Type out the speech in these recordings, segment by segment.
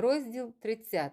Розділ 30.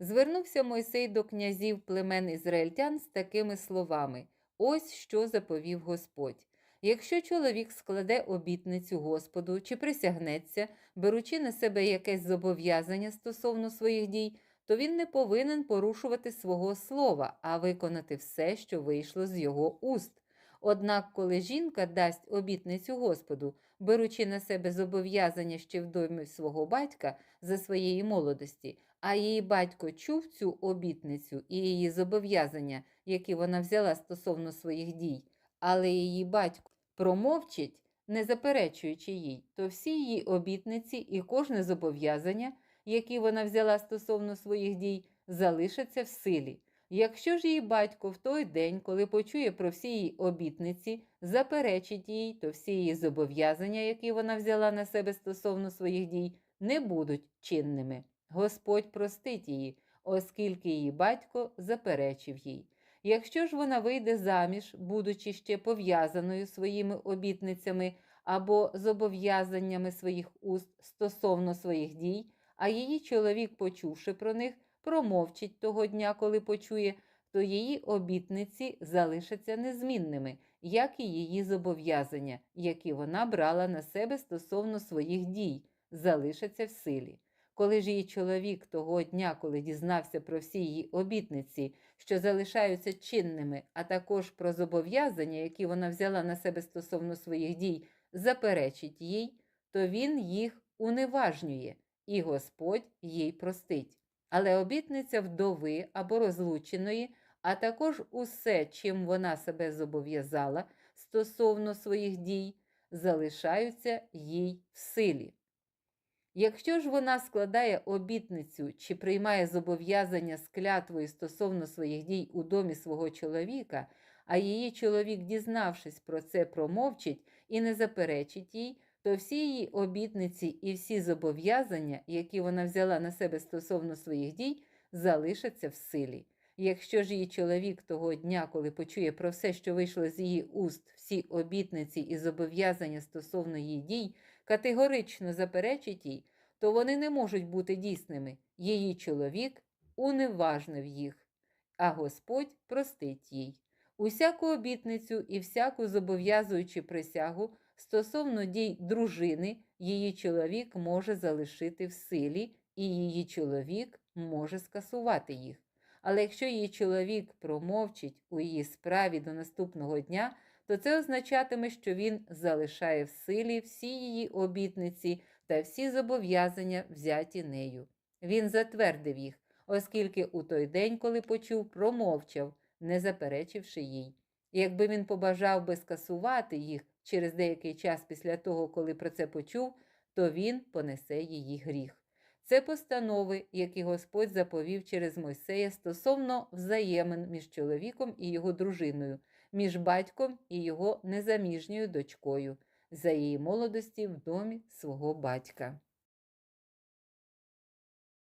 Звернувся Мойсей до князів племен ізраїльтян з такими словами: Ось що заповів Господь. Якщо чоловік складе обітницю Господу чи присягнеться, беручи на себе якесь зобов'язання стосовно своїх дій, то він не повинен порушувати свого слова, а виконати все, що вийшло з його уст. Однак, коли жінка дасть обітницю Господу, беручи на себе зобов'язання ще в домі свого батька за своєї молодості, а її батько чув цю обітницю і її зобов'язання, які вона взяла стосовно своїх дій, але її батько промовчить, не заперечуючи їй, то всі її обітниці і кожне зобов'язання, які вона взяла стосовно своїх дій, залишаться в силі. Якщо ж її батько в той день, коли почує про всі її обітниці, заперечить їй, то всі її зобов'язання, які вона взяла на себе стосовно своїх дій, не будуть чинними. Господь простить її, оскільки її батько заперечив їй. Якщо ж вона вийде заміж, будучи ще пов'язаною своїми обітницями або зобов'язаннями своїх уст стосовно своїх дій, а її чоловік, почувши про них, промовчить того дня, коли почує, то її обітниці залишаться незмінними, як і її зобов'язання, які вона брала на себе стосовно своїх дій, залишаться в силі. Коли ж її чоловік того дня, коли дізнався про всі її обітниці, що залишаються чинними, а також про зобов'язання, які вона взяла на себе стосовно своїх дій, заперечить їй, то він їх уневажнює, і Господь їй простить. Але обітниця вдови або розлученої, а також усе, чим вона себе зобов'язала стосовно своїх дій, залишаються їй в силі. Якщо ж вона складає обітницю чи приймає зобов'язання з клятвою стосовно своїх дій у домі свого чоловіка, а її чоловік, дізнавшись про це, промовчить і не заперечить їй, то всі її обітниці і всі зобов'язання, які вона взяла на себе стосовно своїх дій, залишаться в силі. Якщо ж її чоловік того дня, коли почує про все, що вийшло з її уст, всі обітниці і зобов'язання стосовно її дій, категорично заперечить їй, то вони не можуть бути дійсними. Її чоловік уневажнив їх, а Господь простить їй. Усяку обітницю і всяку зобов'язуючи присягу стосовно дій дружини, її чоловік може залишити в силі, і її чоловік може скасувати їх. Але якщо її чоловік промовчить у її справі до наступного дня, то це означатиме, що він залишає в силі всі її обітниці та всі зобов'язання, взяті нею. Він затвердив їх, оскільки у той день, коли почув, промовчав, не заперечивши їй. Якби він побажав би скасувати їх через деякий час після того, коли про це почув, то він понесе її гріх. Це постанови, які Господь заповів через Мойсея стосовно взаємин між чоловіком і його дружиною, між батьком і його незаміжньою дочкою, за її молодості в домі свого батька.